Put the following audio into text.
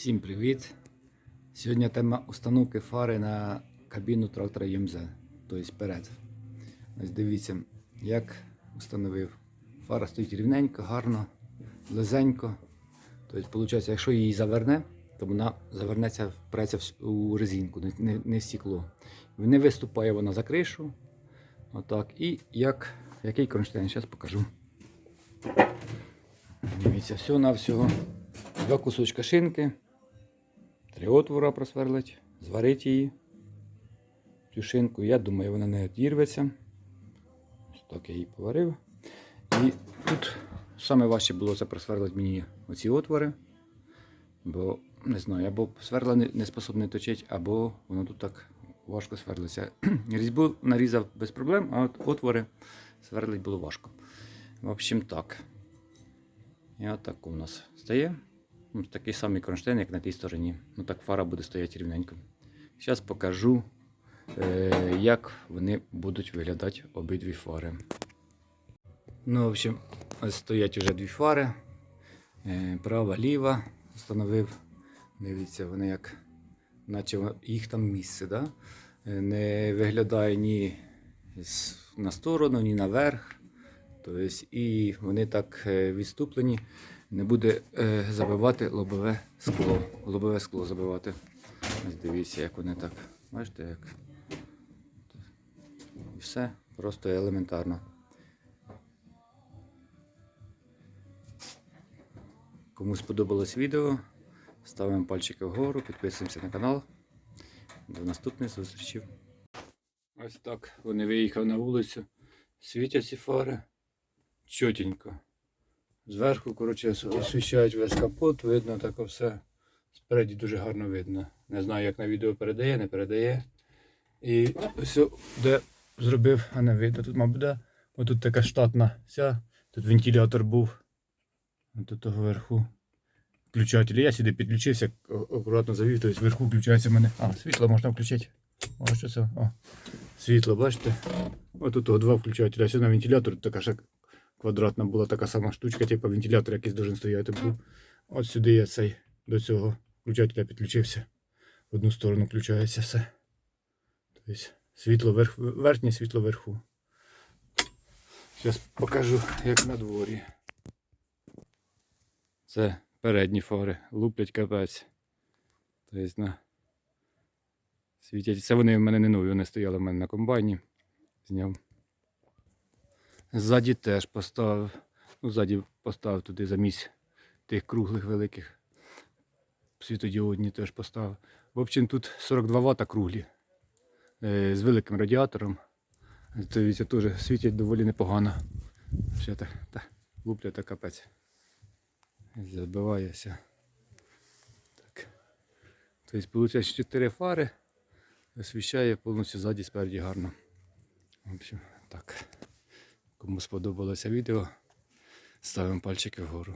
Всім привіт! Сьогодні тема установки фари на кабіну трактора ЮМЗ, тобто перед. Ось дивіться, як установив. Фара стоїть рівненько, гарно, лизенько. Тобто, виходить, якщо її заверне, то вона завернеться, впреться у резинку, не, не, в стекло. Не виступає вона за кришу. Отак. І як, який кронштейн, зараз покажу. Дивіться, все на всього. Два кусочка шинки, три отвора просверлить, зварить її. Цю шинку, я думаю, вона не відірветься. Ось так я її поварив. І тут саме важче було це просверлити мені оці отвори. Бо не знаю, або сверла не, не способне точити, або воно тут так важко сверлиться. Різьбу нарізав без проблем, а от отвори сверлить було важко. В общем, так. І отак у нас стає. Ну, Такий самий кронштейн, як на тій стороні. Ну так фара буде стояти рівненько. Зараз покажу, е, як вони будуть виглядати обидві фари. Ну, в общем, ось стоять вже дві фари. Е, права, ліва. Встановив. Дивіться, вони як, наче їх там місце. Да? Е, Не виглядає ні на сторону, ні наверх. Тобто, і вони так відступлені, не буде е, забивати лобове скло. Лобове скло забивати. Ось дивіться, як вони так. Бачите, як. І все просто елементарно. Кому сподобалось відео, ставимо пальчики вгору, підписуємося на канал. До наступних зустрічей. Ось так вони виїхали на вулицю. Світять ці фари чотенько. Зверху, коротше, освіщають весь капот, видно так все. Спереді дуже гарно видно. Не знаю, як на відео передає, не передає. І ось, де зробив, а не видно, тут, мабуть, да. Отут така штатна ця. Тут вентилятор був. Тут того вверху. Включатель. Я сюди підключився, акуратно завів, тобто вверху включається в мене. А, світло можна включити. О, що це? О, світло, бачите? Ось тут два включателя. Сюди на вентилятор, така ще квадратна була така сама штучка, типу вентилятор якийсь должен стояти був. От сюди я цей до цього включателя підключився. В одну сторону включається все. Тобто світло верх, верхнє світло вверху. Зараз покажу, як на дворі. Це передні фари, луплять капець. Тобто на світять. Це вони в мене не нові, вони стояли в мене на комбайні. Зняв. Ззаді теж поставив. Ну, ззаді поставив туди замість тих круглих великих. Світодіодні теж поставив. В общем, тут 42 Вт круглі. Е, з великим радіатором. Дивіться, теж світять доволі непогано. Ще так, так лупля та капець. Забивається. Так. Тобто, виходить, 4 фари. Освіщає повністю ззаді спереді гарно. В общем, так. Кому сподобалося відео, ставимо пальчики вгору.